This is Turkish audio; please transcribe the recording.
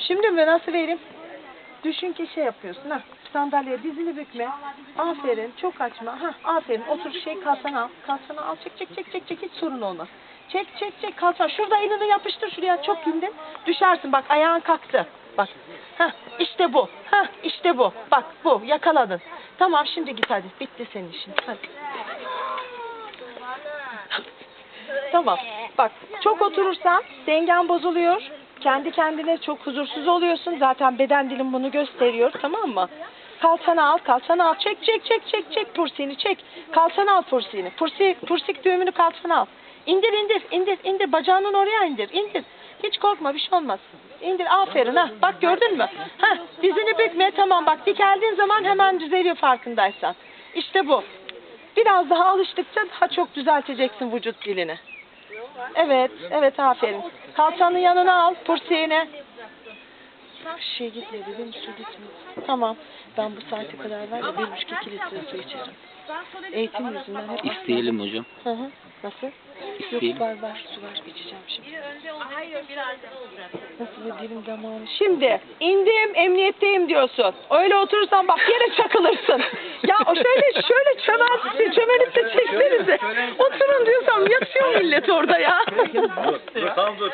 Şimdi mi nasıl vereyim? Düşün ki şey yapıyorsun ha. Sandalyeye dizini bükme. Aferin. Çok açma. Ha, aferin. Otur şey kalsana al. Kalsana al. Çek çek çek çek çek. Hiç sorun olmaz. Çek çek çek kalsana. Şurada elini yapıştır şuraya. Çok indin. Düşersin. Bak ayağın kalktı. Bak. Ha işte bu. Ha işte bu. Bak bu. Yakaladın. Tamam şimdi git hadi. Bitti senin işin. Hadi. Tamam. Bak çok oturursan dengen bozuluyor. Kendi kendine çok huzursuz oluyorsun. Zaten beden dilin bunu gösteriyor. Tamam mı? Kalçanı al, kalçanı al. Çek, çek, çek, çek, çek pursini, çek. Kalçanı al pursini. Pursi, pursik düğümünü kalçana al. İndir, indir, indir, indir. Bacağının oraya indir, indir. Hiç korkma, bir şey olmaz. İndir, aferin ha. Bak gördün mü? Ha, dizini bükme, tamam bak. Dikeldiğin zaman hemen düzeliyor farkındaysan. İşte bu. Biraz daha alıştıkça daha çok düzelteceksin vücut dilini. Evet, evet aferin. Kalçanın yanına al, pursiğine. Bir şey gitmedi, benim su gitmedi. Tamam, ben bu saate kadar var ya bir buçuk iki litre su içerim. Eğitim yüzünden hep İsteyelim hocam. Hı hı. Nasıl? İsteyelim. Yok var var, su var içeceğim şimdi. Nasıl bir dilim damağım. Şimdi indim emniyetteyim diyorsun. Öyle oturursan bak yere çakılırsın. ya o şöyle şöyle çömel, çömelip de çeksenize. Oturun diyorsam yatıyor millet orada ya. Dur, dur, tamam dur.